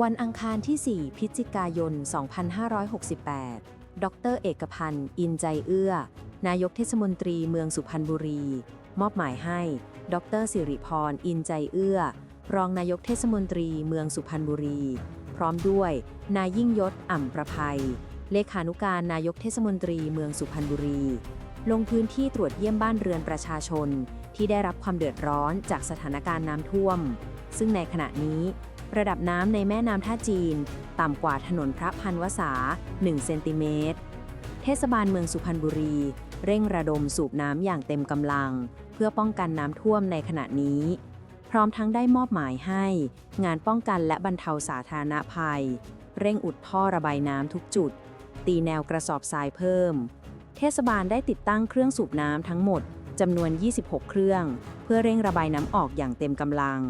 วันอังคารที่ 4 พฤศจิกายน 2568 ดร เอกพันธ์ อินใจเอื้อ นายกเทศมนตรีเมืองสุพรรณบุรี มอบหมายให้ ดรสิริพร อินใจเอื้อ รองนายกเทศมนตรีเมืองสุพรรณบุรี พร้อมด้วย นายยิ่งยศ อ่ำประภัย เลขานุการนายกเทศมนตรีเมืองสุพรรณบุรี ลงพื้นที่ตรวจเยี่ยมบ้านเรือนประชาชน ที่ได้รับความเดือดร้อนจากสถานการณ์น้ำท่วม ซึ่งในขณะนี้ ระดับน้ำในแม่น้ำท่าจีน ต่ำกว่าถนนพระพันวษา 1 เซนติเมตร เทศบาลเมืองสุพรรณบุรี เร่งระดมสูบน้ำอย่างเต็มกำลัง เพื่อป้องกันน้ำท่วมในขณะนี้ พร้อมทั้งได้มอบหมายให้ งานป้องกันและบรรเทาสาธารณภัย เร่งอุดท่อระบายน้ำทุกจุด ตีแนวกระสอบทรายเพิ่ม เทศบาลได้ติดตั้งเครื่องสูบน้ำทั้งหมดจำนวน 26 เครื่อง เพื่อเร่งระบายน้ำออกอย่างเต็มกำลัง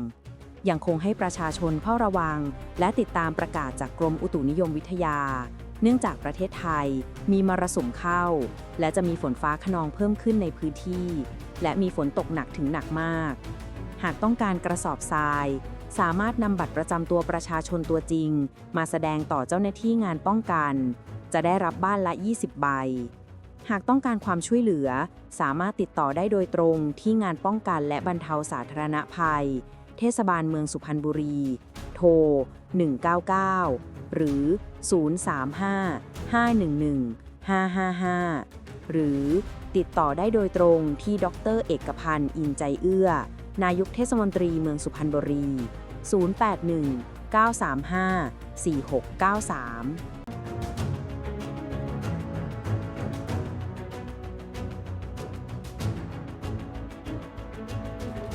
ยังคงให้ประชาชนเฝ้าระวัง และติดตามประกาศจากกรมอุตุนิยมวิทยา เนื่องจากประเทศไทยมีมรสุมเข้า และจะมีฝนฟ้าขนองเพิ่มขึ้นในพื้นที่ และมีฝนตกหนักถึงหนักมาก หากต้องการกระสอบทราย สามารถนำบัตรประจำตัวประชาชนตัวจริง มาแสดงต่อเจ้าหน้าที่งานป้องกัน จะได้รับบ้านละ 20 ใบหากต้องการความช่วยเหลือ สามารถติดต่อได้โดยตรงที่งานป้องกันและบรรเทาสาธารณภัย เทศบาลเมืองสุพรรณบุรี โทร 199 หรือ 035 511 555 หรือติดต่อได้โดยตรงที่ดรเอกพันธ์อินใจเอื้อ นายกเทศมนตรีเมืองสุพรรณบุรี 081 935 4693